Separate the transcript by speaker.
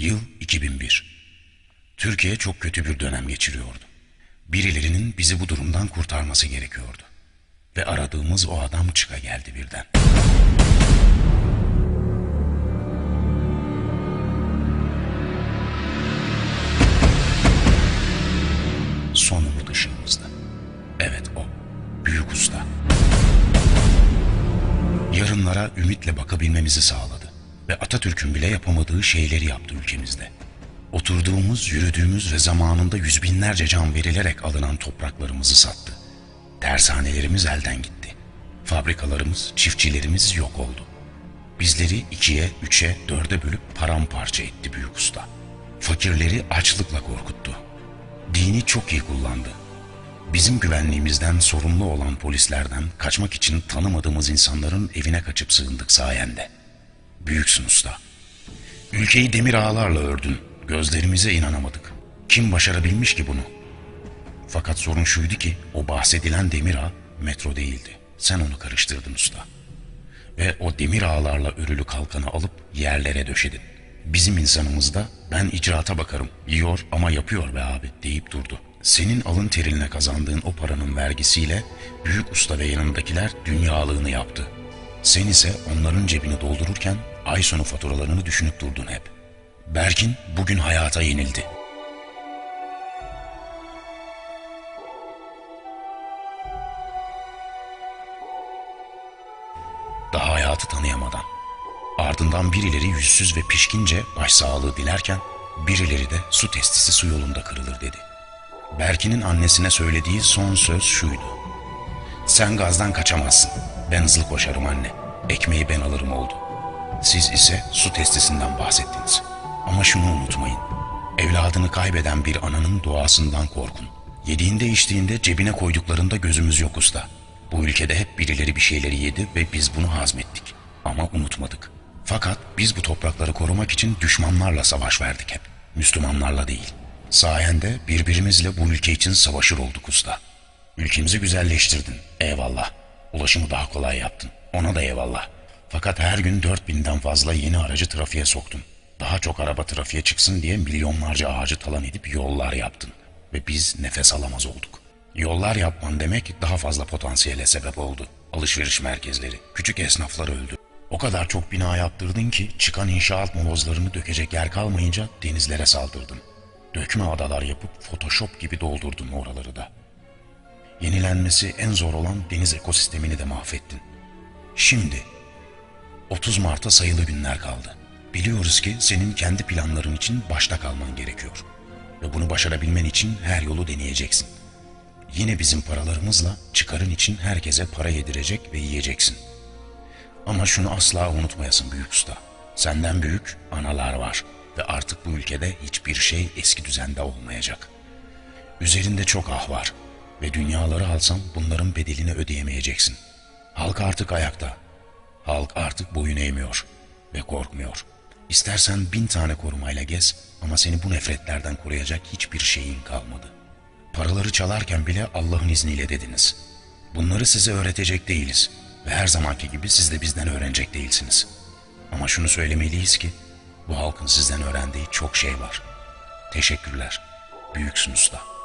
Speaker 1: Yıl 2001. Türkiye çok kötü bir dönem geçiriyordu. Birilerinin bizi bu durumdan kurtarması gerekiyordu. Ve aradığımız o adam çıka geldi birden. Son umut ışığımızdı. Evet o. Büyük usta. Yarınlara ümitle bakabilmemizi sağladı. Ve Atatürk'ün bile yapamadığı şeyleri yaptı ülkemizde. Oturduğumuz, yürüdüğümüz ve zamanında yüz binlerce can verilerek alınan topraklarımızı sattı. Tersanelerimiz elden gitti. Fabrikalarımız, çiftçilerimiz yok oldu. Bizleri ikiye, üçe, dörde bölüp paramparça etti büyük usta. Fakirleri açlıkla korkuttu. Dini çok iyi kullandı. Bizim güvenliğimizden sorumlu olan polislerden kaçmak için tanımadığımız insanların evine kaçıp sığındık sayende. Büyüksün usta. Ülkeyi demir ağlarla ördün. Gözlerimize inanamadık. Kim başarabilmiş ki bunu? Fakat sorun şuydu ki o bahsedilen demir ağ metro değildi. Sen onu karıştırdın usta. Ve o demir ağlarla örülü kalkanı alıp yerlere döşedin. Bizim insanımız da ben icraata bakarım, yiyor ama yapıyor be abi deyip durdu. Senin alın terinle kazandığın o paranın vergisiyle büyük usta ve yanındakiler dünyalığını yaptı. Sen ise onların cebini doldururken ay sonu faturalarını düşünüp durdun hep. Berkin bugün hayata yenildi. Daha hayatı tanıyamadan. Ardından birileri yüzsüz ve pişkince başsağlığı dilerken birileri de su testisi su yolunda kırılır dedi. Berkin'in annesine söylediği son söz şuydu. Sen gazdan kaçamazsın. Ben hızlı koşarım anne. Ekmeği ben alırım oldu. Siz ise su testisinden bahsettiniz. Ama şunu unutmayın. Evladını kaybeden bir ananın duasından korkun. Yediğinde içtiğinde cebine koyduklarında gözümüz yok usta. Bu ülkede hep birileri bir şeyleri yedi ve biz bunu hazmettik. Ama unutmadık. Fakat biz bu toprakları korumak için düşmanlarla savaş verdik hep. Müslümanlarla değil. Sayende birbirimizle bu ülke için savaşır olduk usta. Ülkemizi güzelleştirdin. Eyvallah. Ulaşımı daha kolay yaptın. Ona da eyvallah. Fakat her gün 4000'den fazla yeni aracı trafiğe soktun. Daha çok araba trafiğe çıksın diye milyonlarca ağacı talan edip yollar yaptın. Ve biz nefes alamaz olduk. Yollar yapman demek daha fazla potansiyele sebep oldu. Alışveriş merkezleri, küçük esnaflar öldü. O kadar çok bina yaptırdın ki çıkan inşaat molozlarını dökecek yer kalmayınca denizlere saldırdın. Dökme adalar yapıp photoshop gibi doldurdun oraları da. Yenilenmesi en zor olan deniz ekosistemini de mahvettin. Şimdi 30 Mart'a sayılı günler kaldı. Biliyoruz ki senin kendi planların için başta kalman gerekiyor. Ve bunu başarabilmen için her yolu deneyeceksin. Yine bizim paralarımızla çıkarın için herkese para yedirecek ve yiyeceksin. Ama şunu asla unutmayasın büyük usta. Senden büyük analar var ve artık bu ülkede hiçbir şey eski düzende olmayacak. Üzerinde çok ah var ve dünyaları alsam bunların bedelini ödeyemeyeceksin. Halk artık ayakta. Halk artık boyun eğmiyor ve korkmuyor. İstersen bin tane korumayla gez ama seni bu nefretlerden koruyacak hiçbir şeyin kalmadı. Paraları çalarken bile Allah'ın izniyle dediniz. Bunları size öğretecek değiliz ve her zamanki gibi siz de bizden öğrenecek değilsiniz. Ama şunu söylemeliyiz ki bu halkın sizden öğrendiği çok şey var. Teşekkürler. Büyüksün usta.